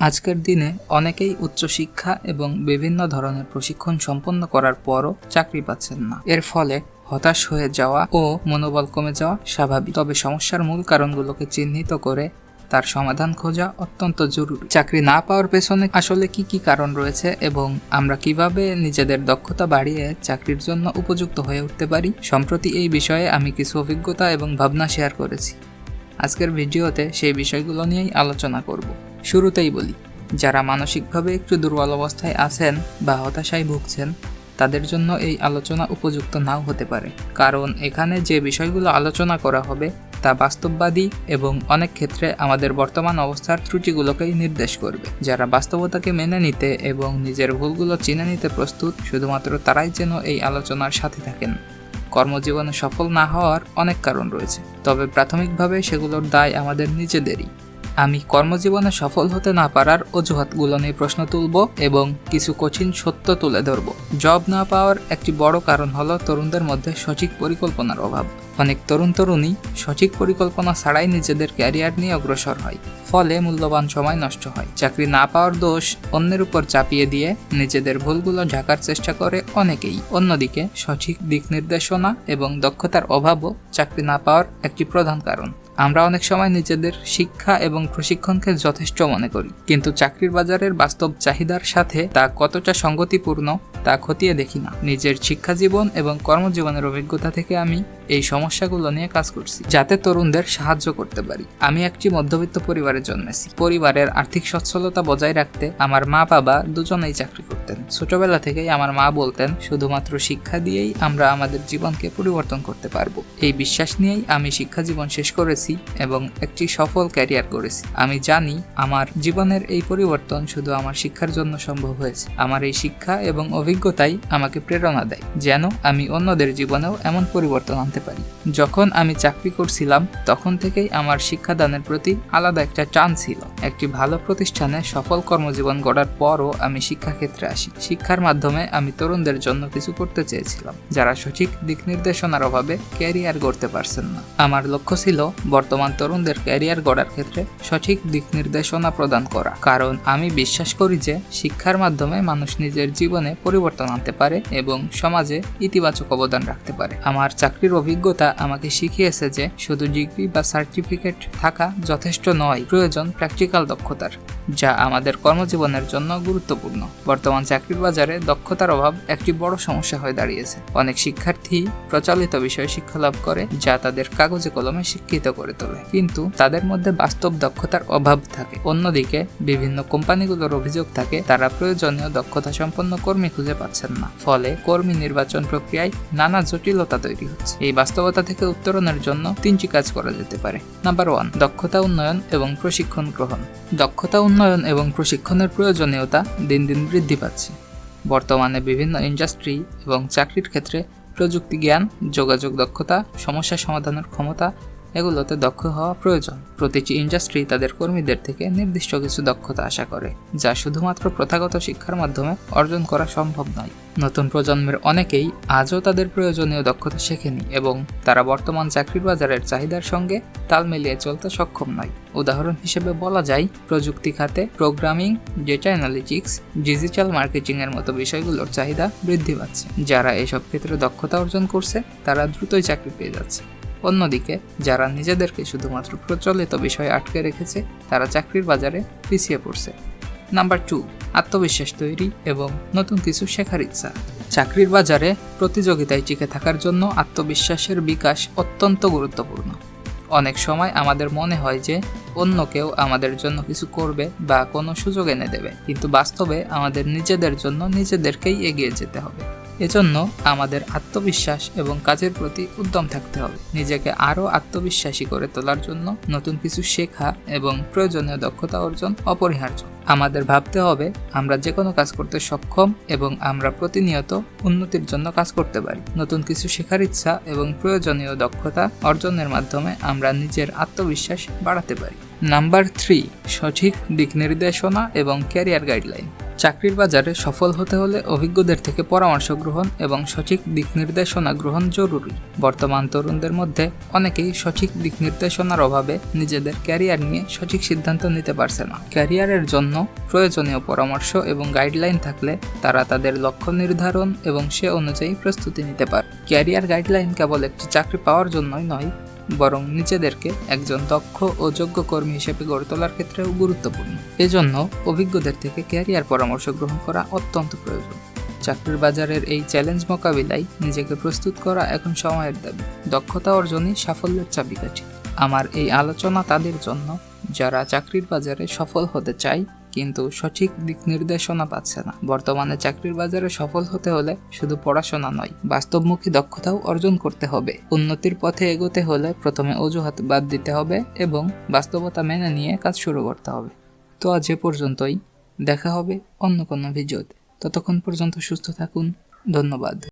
আজকের দিনে অনেকেই উচ্চশিক্ষা এবং বিভিন্ন ধরনের প্রশিক্ষণ সম্পন্ন করার পরও চাকরি পাচ্ছেন না। এর ফলে হতাশ হয়ে যাওয়া ও মনোবল কমে যাওয়া স্বাভাবিক। তবে সমস্যার মূল কারণগুলোকে চিহ্নিত করে তার সমাধান খোঁজা অত্যন্ত জরুরি। চাকরি না পাওয়ার পেছনে আসলে কি কি কারণ রয়েছে এবং আমরা কীভাবে নিজেদের দক্ষতা বাড়িয়ে চাকরির জন্য উপযুক্ত হয়ে উঠতে পারি, সম্প্রতি এই বিষয়ে আমি কিছু অভিজ্ঞতা এবং ভাবনা শেয়ার করেছি। আজকের ভিডিওতে সেই বিষয়গুলো নিয়েই আলোচনা করব। শুরুতেই বলি, যারা মানসিকভাবে একটু দুর্বল অবস্থায় আছেন বা হতাশায় ভুগছেন, তাদের জন্য এই আলোচনা উপযুক্ত নাও হতে পারে। কারণ এখানে যে বিষয়গুলো আলোচনা করা হবে, তা বাস্তববাদী এবং অনেক ক্ষেত্রে আমাদের বর্তমান অবস্থার ত্রুটিগুলোকেই নির্দেশ করবে। যারা বাস্তবতাকে মেনে নিতে এবং নিজের ভুলগুলো চিনে নিতে প্রস্তুত, শুধুমাত্র তারাই যেন এই আলোচনার সাথে থাকেন। কর্মজীবনে সফল না হওয়ার অনেক কারণ রয়েছে, তবে প্রাথমিকভাবে সেগুলোর দায় আমাদের নিজেদেরই। আমি কর্মজীবনে সফল হতে না পারার অজুহাতগুলো নিয়ে প্রশ্ন তুলব এবং কিছু কঠিন সত্য তুলে ধরব। জব না পাওয়ার একটি বড় কারণ হলো তরুণদের মধ্যে সঠিক পরিকল্পনার অভাব। অনেক তরুণ তরুণী সঠিক পরিকল্পনা ছাড়াই নিজেদের ক্যারিয়ার নিয়ে অগ্রসর হয়, ফলে মূল্যবান সময় নষ্ট হয়। চাকরি না পাওয়ার দোষ অন্যের উপর চাপিয়ে দিয়ে নিজেদের ভুলগুলো ঢাকার চেষ্টা করে অনেকেই। অন্যদিকে সঠিক দিক নির্দেশনা এবং দক্ষতার অভাবও চাকরি না পাওয়ার একটি প্রধান কারণ। আমরা অনেক সময় নিজেদের শিক্ষা এবং প্রশিক্ষণকে যথেষ্ট মনে করি। কিন্তু চাকরির বাজারের বাস্তব চাহিদার সাথে তা কতটা সঙ্গতিপূর্ণ, তা খতিয়ে দেখি না। নিজের শিক্ষা জীবন এবং কর্মজীবনের অভিজ্ঞতা থেকে আমি এই সমস্যাগুলো নিয়ে কাজ করছি, যাতে তরুণদের সাহায্য করতে পারি। আমি একটি মধ্যবিত্ত পরিবারে জন্মেছি। পরিবারের আর্থিক সচ্ছলতা বজায় রাখতে আমার মা বাবা দুজনেই চাকরি করতেন। ছোটবেলা থেকেই আমার মা বলতেন, শুধুমাত্র শিক্ষা দিয়েই আমরা আমাদের জীবনকে পরিবর্তন করতে পারব। এই বিশ্বাস নিয়েই আমি শিক্ষা জীবন শেষ করেছি। এবং একটি সফল ক্যারিয়ার করেছি। আমি জানি আমার জীবনের এই পরিবর্তন শুধু আমার শিক্ষার জন্য সম্ভব হয়েছে। আমার এই শিক্ষা এবং অভিজ্ঞতাই আমাকে প্রেরণা দেয়, যেন আমি অন্যদের জীবনেও এমন পরিবর্তন আনতে পারি। যখন আমি চাকরি করছিলাম, তখন থেকেই আমার শিক্ষাদানের প্রতি আলাদা একটা টান ছিল। একটি ভালো প্রতিষ্ঠানে সফল কর্মজীবন গড়ার পরও আমি শিক্ষাক্ষেত্রে আসি। শিক্ষার মাধ্যমে আমি তরুণদের জন্য কিছু করতে চেয়েছিলাম, যারা সঠিক দিক নির্দেশনার অভাবে ক্যারিয়ার গড়তে পারছেন না। আমার লক্ষ্য ছিল বর্তমান তরুণদের ক্যারিয়ার গড়ার ক্ষেত্রে সঠিক দিক নির্দেশনা প্রদান করা। কারণ আমি বিশ্বাস করি যে শিক্ষার মাধ্যমে মানুষ নিজের জীবনে পরিবর্তন আনতে পারে এবং সমাজে ইতিবাচক অবদান রাখতে পারে। আমার চাকরির অভিজ্ঞতা আমাকে শিখিয়েছে যে শুধু ডিগ্রি বা সার্টিফিকেট থাকা যথেষ্ট নয়, প্রয়োজন প্র্যাকটিক্যাল দক্ষতার, যা আমাদের কর্মজীবনের জন্য গুরুত্বপূর্ণ। বর্তমান চাকরির বাজারে দক্ষতার অভাব একটি বড় সমস্যা হয়ে দাঁড়িয়েছে। অনেক শিক্ষার্থী প্রচলিত বিষয়ে শিক্ষা লাভ করে, যা তাদের কাগজে কলমে শিক্ষিত করে। তোলে। কিন্তু তাদের মধ্যে বাস্তব দক্ষতার অভাব থাকে। অন্যদিকে, বিভিন্ন কোম্পানিগুলোর অভিযোগ থাকে, তারা প্রয়োজনীয় দক্ষতা সম্পন্ন কর্মী খুঁজে পাচ্ছেন না। ফলে কর্মী নির্বাচন প্রক্রিয়ায় নানা জটিলতা তৈরি হচ্ছে। এই বাস্তবতা থেকে উত্তরণের জন্য তিনটি কাজ করা যেতে পারে। নাম্বার ওয়ান, দক্ষতা উন্নয়ন এবং প্রশিক্ষণ গ্রহণ। দক্ষতা উন্নয়ন এবং প্রশিক্ষণের প্রয়োজনীয়তা দিন দিন বৃদ্ধি পাচ্ছে। বর্তমানে বিভিন্ন ইন্ডাস্ট্রি এবং চাকরির ক্ষেত্রে প্রযুক্তি জ্ঞান, যোগাযোগ দক্ষতা, সমস্যা সমাধানের ক্ষমতা এগুলোতে দক্ষ হওয়া প্রয়োজন। প্রতিটি ইন্ডাস্ট্রি তাদের কর্মীদের থেকে নির্দিষ্ট কিছু দক্ষতা আশা করে, যা শুধুমাত্র প্রথাগত শিক্ষার মাধ্যমে অর্জন করা সম্ভব নয়। নতুন প্রজন্মের অনেকেই আজও তাদের প্রয়োজনীয় দক্ষতা শেখেনি এবং তারা বর্তমান চাকরির বাজারের চাহিদার সঙ্গে তাল মিলিয়ে চলতে সক্ষম নয়। উদাহরণ হিসেবে বলা যায়, প্রযুক্তি খাতে programming data analytics digital marketing এর মতো বিষয়গুলোর চাহিদা বৃদ্ধি পাচ্ছে। যারা এসব ক্ষেত্রে দক্ষতা অর্জন করছে, তারা দ্রুতই চাকরি পেয়ে যাচ্ছে। অন্যদিকে, যারা নিজেদেরকে শুধুমাত্র প্রচলিত বিষয়ে আটকে রেখেছে, তারা চাকরির বাজারে পিছিয়ে পড়ছে। নাম্বার টু, আত্মবিশ্বাস তৈরি এবং নতুন কিছু শেখার ইচ্ছা। চাকরির বাজারে প্রতিযোগিতায় টিকে থাকার জন্য আত্মবিশ্বাসের বিকাশ অত্যন্ত গুরুত্বপূর্ণ। অনেক সময় আমাদের মনে হয় যে, অন্য কেউ আমাদের জন্য কিছু করবে বা কোনো সুযোগ এনে দেবে, কিন্তু বাস্তবে আমাদের নিজেদের জন্য নিজেদেরকেই এগিয়ে যেতে হবে। এজন্য আমাদের আত্মবিশ্বাস এবং কাজের প্রতি উদ্যম থাকতে হবে। নিজেকে আরও আত্মবিশ্বাসী করে তোলার জন্য নতুন কিছু শেখা এবং প্রয়োজনীয় দক্ষতা অর্জন অপরিহার্য। আমাদের ভাবতে হবে আমরা যে কোনো কাজ করতে সক্ষম এবং আমরা প্রতিনিয়ত উন্নতির জন্য কাজ করতে পারি। নতুন কিছু শেখার ইচ্ছা এবং প্রয়োজনীয় দক্ষতা অর্জনের মাধ্যমে আমরা নিজের আত্মবিশ্বাস বাড়াতে পারি। নাম্বার থ্রি, সঠিক দিক নির্দেশনা এবং ক্যারিয়ার গাইডলাইন। চাকরির বাজারে সফল হতে হলে অভিজ্ঞদের থেকে পরামর্শ গ্রহণ এবং সঠিক দিক নির্দেশনা গ্রহণ জরুরি। বর্তমান তরুণদের মধ্যে অনেকেই সঠিক দিক নির্দেশনার অভাবে নিজেদের ক্যারিয়ার নিয়ে সঠিক সিদ্ধান্ত নিতে পারছে না। ক্যারিয়ারের জন্য প্রয়োজনীয় পরামর্শ এবং গাইডলাইন থাকলে তারা তাদের লক্ষ্য নির্ধারণ এবং সে অনুযায়ী প্রস্তুতি নিতে পারে। ক্যারিয়ার গাইডলাইন কেবল একটি চাকরি পাওয়ার জন্যই নয় বরং নিজেদেরকে একজন দক্ষ ও যোগ্য কর্মী হিসেবে গড়ে তোলার ক্ষেত্রেও গুরুত্বপূর্ণ। এজন্য অভিজ্ঞদের থেকে ক্যারিয়ার পরামর্শ গ্রহণ করা অত্যন্ত প্রয়োজন। চাকরির বাজারের এই চ্যালেঞ্জ মোকাবিলায় নিজেকে প্রস্তুত করা এখন সময়ের দাবি। দক্ষতা অর্জনই সাফল্যের চাবিকাঠি। আমার এই আলোচনা তাদের জন্য, যারা চাকরির বাজারে সফল হতে চায় কিন্তু সঠিক দিক নির্দেশনা পাচ্ছে না। বর্তমানে চাকরির বাজারে সফল হতে হলে শুধু পড়াশোনা নয়, বাস্তবমুখী দক্ষতাও অর্জন করতে হবে। উন্নতির পথে এগোতে হলে প্রথমে অজুহাত বাদ দিতে হবে এবং বাস্তবতা মেনে নিয়ে কাজ শুরু করতে হবে। তো আজ এ পর্যন্তই। দেখা হবে অন্য কোনো ভিডিওতে। ততক্ষণ পর্যন্ত সুস্থ থাকুন। ধন্যবাদ।